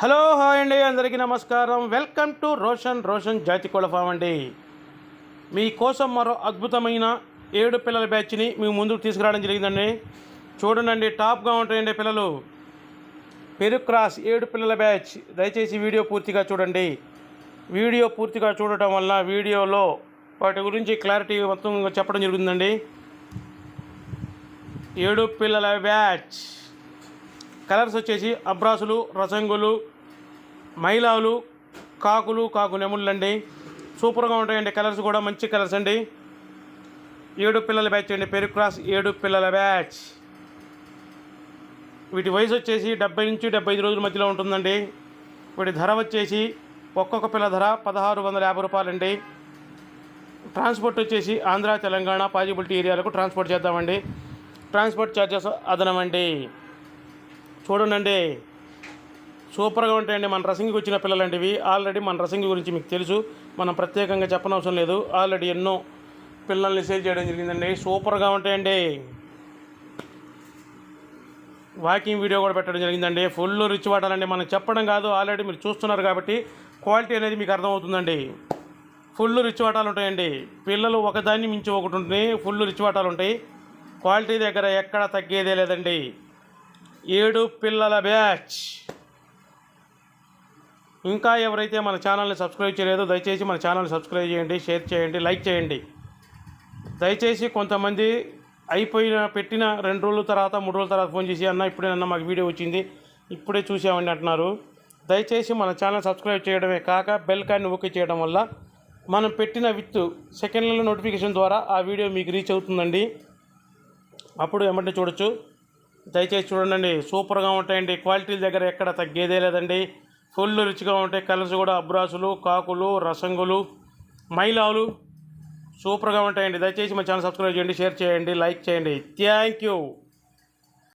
Hello hi అండి అందరికీ నమస్కారం. వెల్కమ్ టు రోషన్ రోషన్ జాతి కోళ్ళ ఫామ్ అండి. మీకోసం మరో అద్భుతమైన ఏడు పిల్లల బ్యాచ్ని మీ ముందుకు తీసుకురావడం జరిగిందండి. చూడండి టాప్గా ఉంటాయండి పిల్లలు. పెరు క్రాస్ ఏడు పిల్లల బ్యాచ్. దయచేసి వీడియో పూర్తిగా చూడండి. వీడియో పూర్తిగా చూడటం వల్ల వీడియోలో వాటి గురించి క్లారిటీ మొత్తం చెప్పడం జరుగుతుందండి ఏడు పిల్లల బ్యాచ్. కలర్స్ వచ్చేసి అబ్రాసులు రసంగులు మైలాలు కాకులు కాకు నెముళ్ళు అండి. సూపర్గా ఉంటాయండి కలర్స్ కూడా మంచి కలర్స్ అండి. ఏడు పిల్లల బ్యాచ్ అండి పెరు క్రాస్ ఏడు పిల్లల బ్యాచ్. వీటి వయసు వచ్చేసి డెబ్బై నుంచి డెబ్బై ఐదు రోజుల మధ్యలో ఉంటుందండి. వీటి ధర వచ్చేసి ఒక్కొక్క పిల్ల ధర పదహారు వందల యాభై రూపాయలండి ట్రాన్స్పోర్ట్ వచ్చేసి ఆంధ్ర తెలంగాణ పాజిబిలిటీ ఏరియాలకు ట్రాన్స్పోర్ట్ చేద్దామండి. ట్రాన్స్పోర్ట్ ఛార్జెస్ అదనమండి చూడండి సూపర్గా ఉంటాయండి మన రసింగికి వచ్చిన పిల్లలండి ఇవి ఆల్రెడీ మన రసింగి గురించి మీకు తెలుసు. మనం ప్రత్యేకంగా చెప్పనవసరం లేదు. ఆల్రెడీ ఎన్నో పిల్లల్ని సేల్ చేయడం జరిగిందండి. సూపర్గా ఉంటాయండి. వాకింగ్ వీడియో కూడా పెట్టడం జరిగిందండి. ఫుల్ రిచ్ వాటాలండి. మనం చెప్పడం కాదు. ఆల్రెడీ మీరు చూస్తున్నారు కాబట్టి క్వాలిటీ అనేది మీకు అర్థమవుతుందండి. ఫుల్ రిచ్ వాటాలు ఉంటాయండి. పిల్లలు ఒకదాన్ని మించి ఒకటి ఉంటుంది. ఫుల్ రిచ్ వాటాలు ఉంటాయి. క్వాలిటీ దగ్గర ఎక్కడ తగ్గేదే లేదండి. ఏడు పిల్లల బ్యాచ్. ఇంకా ఎవరైతే మన ఛానల్ని సబ్స్క్రైబ్ చేయలేదో దయచేసి మన ఛానల్ని సబ్స్క్రైబ్ చేయండి షేర్ చేయండి లైక్ చేయండి. దయచేసి కొంతమంది అయిపోయిన పెట్టిన రెండు రోజుల తర్వాత మూడు రోజుల తర్వాత ఫోన్ చేసి అన్న ఇప్పుడే అన్న మాకు వీడియో వచ్చింది ఇప్పుడే చూసామండి అంటున్నారు. దయచేసి మన ఛానల్ సబ్స్క్రైబ్ చేయడమే కాక బెల్ కాన్ని ఓకే చేయడం వల్ల మనం పెట్టిన విత్ సెకండ్లలో నోటిఫికేషన్ ద్వారా ఆ వీడియో మీకు రీచ్ అవుతుందండి. అప్పుడు ఏమంటే చూడొచ్చు. దయచేసి చూడండి సూపర్గా ఉంటాయండి. క్వాలిటీ దగ్గర ఎక్కడ తగ్గేదే లేదండి. ఫుల్ రుచిగా ఉంటాయి. కలర్స్ కూడా అబ్రాసులు కాకులు రసంగులు మైలాలు. సూపర్గా ఉంటాయండి. దయచేసి మా ఛానల్ సబ్స్క్రైబ్ చేయండి షేర్ చేయండి లైక్ చేయండి. Thank you.